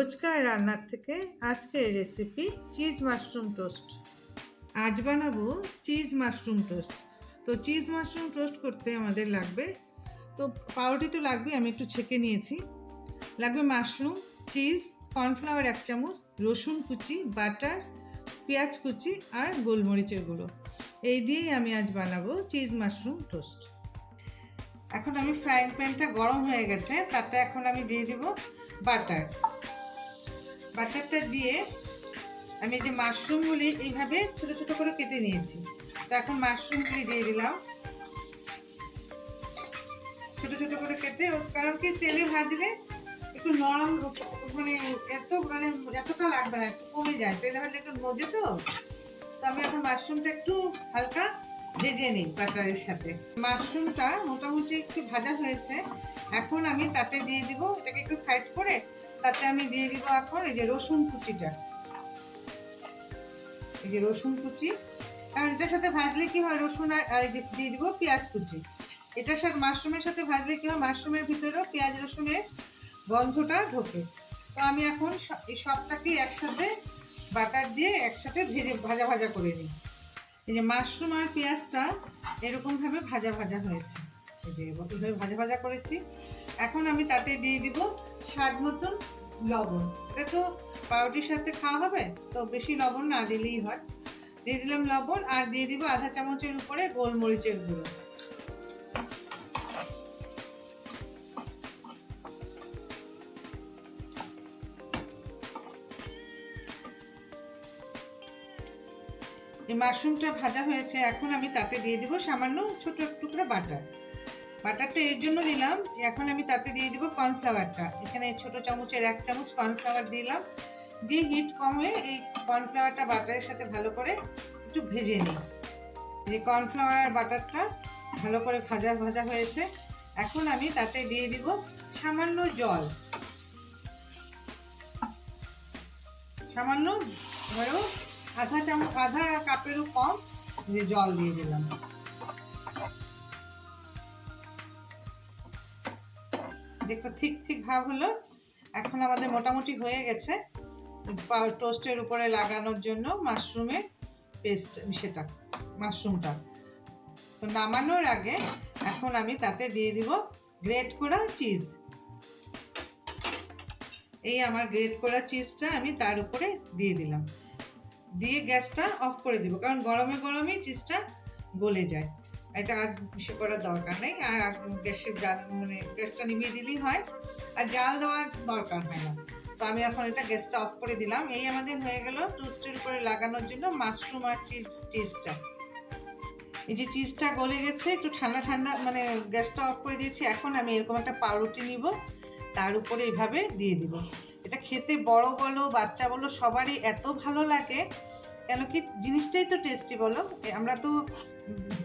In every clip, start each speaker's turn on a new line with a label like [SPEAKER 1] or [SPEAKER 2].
[SPEAKER 1] রোজকার রান্নার থেকে আজকের রেসিপি চিজ মাশরুম টোস্ট আজ বানাবো চিজ মাশরুম টোস্ট তো চিজ মাশরুম টোস্ট করতে আমাদের লাগবে। তো পাউরুটি তো লাগবে, আমি একটু ছেঁকে নিয়েছি। লাগবে মাশরুম চিজ কর্নফ্লাওয়ার এক চামচ, রসুন কুচি বাটার পেঁয়াজ কুচি আর গোলমরিচের গুঁড়ো। এই দিয়েই আমি আজ বানাবো চিজ মাশরুম টোস্ট এখন আমি ফ্রাইং প্যানটা গরম হয়ে গেছে, তাতে এখন আমি দিয়ে দিব বাটার বাটারটা দিয়ে আমি যে মাশরুমগুলি এইভাবে ছোট ছোট করে কেটে নিয়েছি। তো এখন মাশরুমগুলি দিয়ে দিলাম। ছোট ছোট করে কেটে কারণ কি তেলে ভাজলে একটু নরম মানে এত মানে এতটা লাগবে না, একটু কমে যায়। তেলে ভাজলে একটু মজে তো। তো আমি এখন মাশরুমটা একটু হালকা ভেজে নিই বাটারের সাথে। মাশরুমটা মোটামুটি একটু ভাজা হয়েছে। এখন আমি তাতে দিয়ে দিব, এটাকে একটু সাইড করে তাতে আমি দিয়ে দিব এখন এই যে রসুন কুচিটা। এই যে রসুন কুচি। কারণ এটার সাথে ভাজলে কি হয়? রসুন আর আর দিয়ে দিব পেঁয়াজ কুচি। এটার সাথে মাশরুমের সাথে ভাজলে কি হয়? মাশরুমের ভিতরেও পেঁয়াজ রসুনের গন্ধটা ঢোকে। তো আমি এখন এই সবটাকে একসাথে বাটার দিয়ে একসাথে ভেজে, ভাজা ভাজা করে নিই। এই যে মাশরুম আর পেঁয়াজটা এরকমভাবে ভাজা ভাজা হয়েছে। যে এইভাবে ভাজা ভাজা করেছি। এখন আমি তাতে দিয়ে দিব স্বাদ মতন লবণ। এটা তো পাউরুটির সাথে খাওয়া হবে, তো বেশি লবণ না দিলেই হয়। দিয়ে দিলাম লবণ আর দিয়ে দিব আধা চামচের উপরে গোলমরিচের গুঁড়ো। এই মাশরুমটা ভাজা হয়েছে, এখন আমি তাতে দিয়ে দিব সামান্য ছোট একটু করে বাটার। বাটারটা এর জন্য দিলাম। এখন আমি তাতে দিয়ে দিব কর্নফ্লাওয়ারটা। এখানে ছোট চামচের এক চামচ কর্নফ্লাওয়ার দিলাম। দিয়ে হিট কমে এই কর্নফ্লাওয়ারটা বাটারের সাথে ভালো করে একটু ভেজে নিই। যে কর্নফ্লাওয়ার বাটারটা ভালো করে ভাজা ভাজা হয়েছে। এখন আমি তাতে দিয়ে দিব সামান্য জল। সামান্য ধরো আধা চামচ, আধা কাপেরও কম যে জল দিয়ে দিলাম। দেখো ঠিক ঠিক ভাব হলো, এখন আমাদের মোটামুটি হয়ে গেছে। টোস্টের উপরে লাগানোর জন্য মাশরুমের পেস্ট সেটা মাশরুমটা তো নামানোর আগে এখন আমি তাতে দিয়ে দিব গ্রেট করা চিজ এই আমার গ্রেট করা চিজটা আমি তার উপরে দিয়ে দিলাম। দিয়ে গ্যাসটা অফ করে দিব, কারণ গরমে গরমে চিজটা গলে যায়। এটা আর বেশি করার দরকার নেই। আর আর গ্যাসের জাল মানে গ্যাসটা নিভিয়ে দিলেই হয়। আর জাল দেওয়ার দরকার হয় না। তো আমি এখন এটা গ্যাসটা অফ করে দিলাম। এই আমাদের হয়ে গেল টোস্টের উপরে লাগানোর জন্য মাশরুম আর চিজ, চিজটা। এই যে চিজটা গলে গেছে, একটু ঠান্ডা ঠান্ডা মানে গ্যাসটা অফ করে দিয়েছি। এখন আমি এরকম একটা পাউরুটি নিব। তার উপরে এইভাবে দিয়ে দিব। এটা খেতে বড় বলো, বাচ্চা বলো, সবারই এত ভালো লাগে কেন কি জিনিসটাই তো টেস্টি বলো? আমরা তো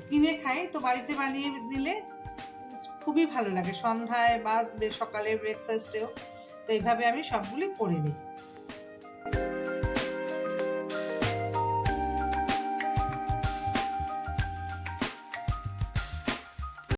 [SPEAKER 1] কিনে খাই, তো বাড়িতে বানিয়ে দিলে খুবই ভালো লাগে। সন্ধ্যায় বা সকালে ব্রেকফাস্টেও তো এইভাবে আমি সবগুলি করে নিই।